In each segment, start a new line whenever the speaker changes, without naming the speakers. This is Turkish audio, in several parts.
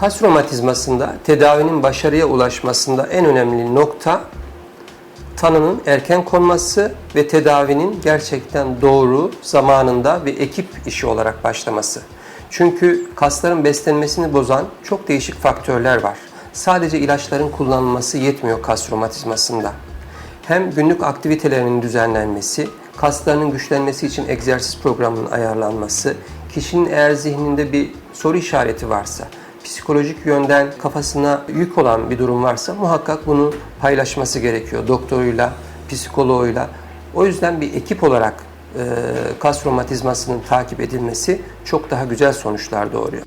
Kas romatizmasında tedavinin başarıya ulaşmasında en önemli nokta tanının erken konması ve tedavinin gerçekten doğru zamanında ve ekip işi olarak başlaması. Çünkü kasların beslenmesini bozan çok değişik faktörler var. Sadece ilaçların kullanılması yetmiyor kas romatizmasında. Hem günlük aktivitelerinin düzenlenmesi, kaslarının güçlenmesi için egzersiz programının ayarlanması, kişinin eğer zihninde bir soru işareti varsa, psikolojik yönden kafasına yük olan bir durum varsa muhakkak bunu paylaşması gerekiyor doktoruyla, psikoloğuyla. O yüzden bir ekip olarak e, kas romatizmasının takip edilmesi çok daha güzel sonuçlar doğuruyor.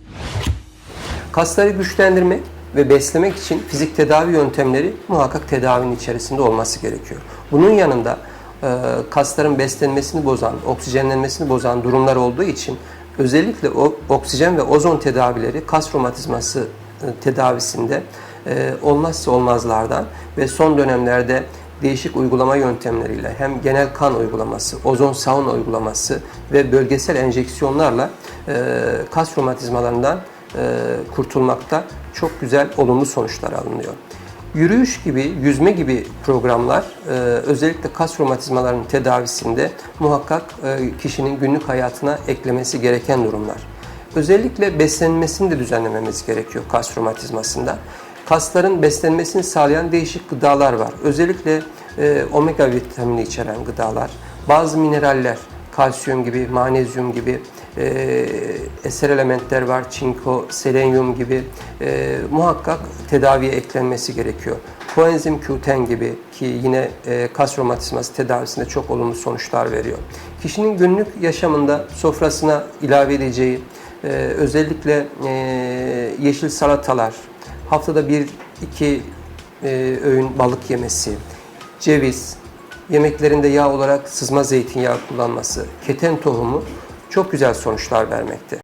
Kasları güçlendirmek ve beslemek için fizik tedavi yöntemleri muhakkak tedavinin içerisinde olması gerekiyor. Bunun yanında e, kasların beslenmesini bozan, oksijenlenmesini bozan durumlar olduğu için özellikle o oksijen ve ozon tedavileri kas romatizması e, tedavisinde e, olmazsa olmazlardan ve son dönemlerde değişik uygulama yöntemleriyle hem genel kan uygulaması, ozon sauna uygulaması ve bölgesel enjeksiyonlarla e, kas romatizmalarından kurtulmakta çok güzel olumlu sonuçlar alınıyor. Yürüyüş gibi, yüzme gibi programlar e, özellikle kas romatizmalarının tedavisinde muhakkak e, kişinin günlük hayatına eklemesi gereken durumlar. Özellikle beslenmesini de düzenlememiz gerekiyor kas romatizmasında. Kasların beslenmesini sağlayan değişik gıdalar var. Özellikle e, omega vitamini içeren gıdalar, bazı mineraller, kalsiyum gibi, manezyum gibi, e, eser elementler var, çinko, selenyum gibi e, muhakkak tedaviye eklenmesi gerekiyor. Koenzim Q10 gibi ki yine e, kas romatizması tedavisinde çok olumlu sonuçlar veriyor. Kişinin günlük yaşamında sofrasına ilave edeceği e, özellikle e, yeşil salatalar, haftada bir iki e, öğün balık yemesi, ceviz, yemeklerinde yağ olarak sızma zeytinyağı kullanması, keten tohumu çok güzel sonuçlar vermekte.